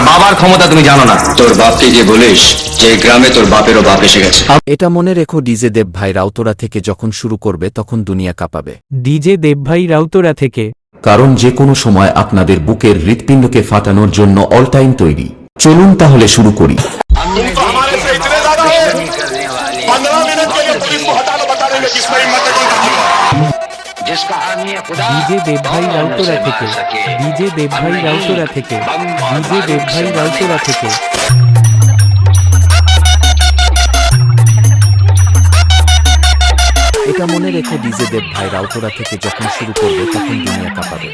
আমার বাবার ক্ষমতা তুমি জানো না তোর বাপকে গিয়ে বলিস যে এই গ্রামে তোর বাপেরও বাপ এসে গেছে এটা মনে রেখো ডিজে দেব ভাই রাউতরা থেকে যখন শুরু করবে তখন দুনিয়া কাঁপাবে ডিজে দেবভাই রাউতরা থেকে কারণ যে কোনো সময় আপনাদের বুকের হৃৎপিণ্ডকে ফাটানোর জন্য অল টাইম তৈরি চলুন তাহলে শুরু করি तुम तो हमारे से इतने ज्यादा है पंद्रह मिनट के लिए पुलिस को हटाना बता देंगे किसमें हिम्मत है ডিজে দেবভাই রাউতরা থেকে ডিজে দেবভাই রাউতরা থেকে ডিজে দেবভাই রাউতরা থেকে এটা মনে রেখো ডিজে দেব ভাই রাউতরা থেকে যখন শুরু করবে তখন দুনিয়া কাঁপাবে।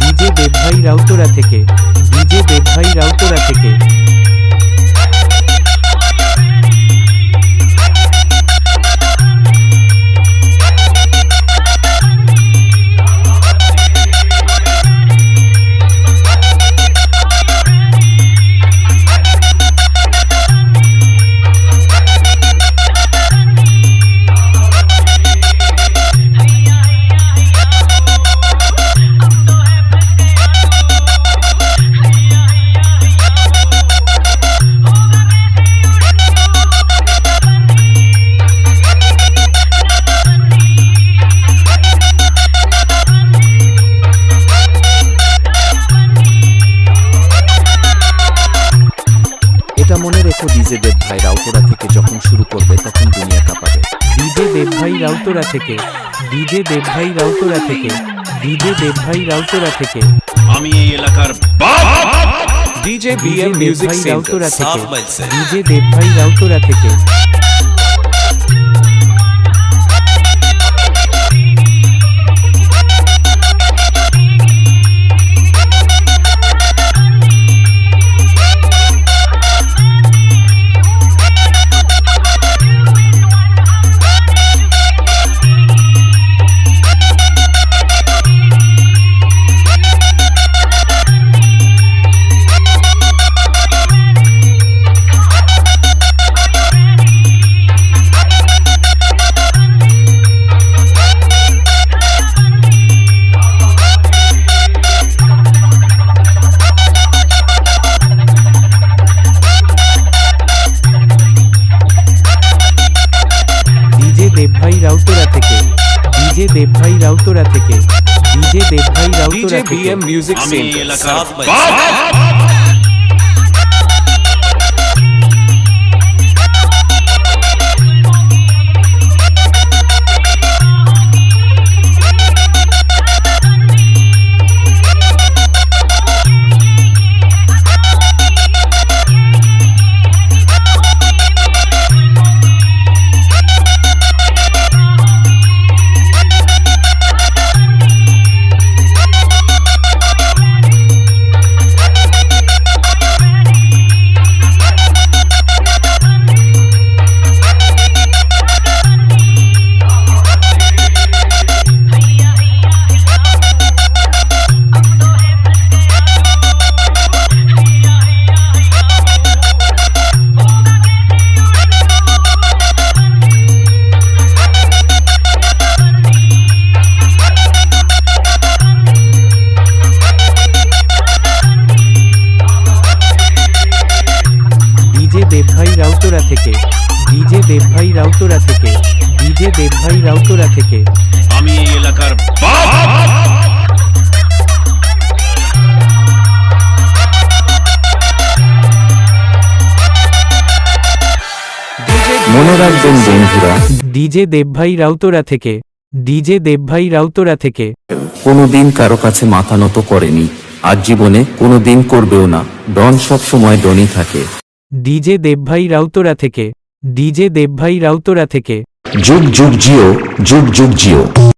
ডিজে দেবভাই রাউতরা থেকে ডিজে দেবভাই রাউতরা থেকে এটা ডিজে দেব ভাই রাউতরা থেকে যখন শুরু করবে তখন দুনিয়া কাঁপাবে। ডিজে দেব ভাই রাউতরা থেকে ডিজে দেব ভাই রাউতরা থেকে ডিজে দেব ভাই রাউতরা থেকে। আমি এই এলাকার বাপ। DJ BM music Debbhai Rautara centre DJ Debbhai Rautara থেকে। দেবভাই রাউতরা থেকে ডিজে দেবভাই রাউতরা থেকে ডিজে দেবভাই রাউতরা ডিজে থেকে। বিএম মিউজিক আমি এই সেন্টার থেকে ডিজে দেবভাই রাউতরা থেকে ডিজে দেবভাই রাউতরা থেকে। আমি এই এলাকার মনে রাখবেন বন্ধুরা ডিজে দেবভাই রাউতরা থেকে ডিজে দেবভাই রাউতরা থেকে। কোনোদিন কারও কাছে মাথা নত করেনি আর জীবনে কোনোদিন করবেও না। ডন সব সময় ডনই থাকে। ডিজে দেবভাই রাউতরা থেকে ডিজে দেবভাই রাউতরা থেকে। যুগ যুগ জিও যুগ যুগ জিও।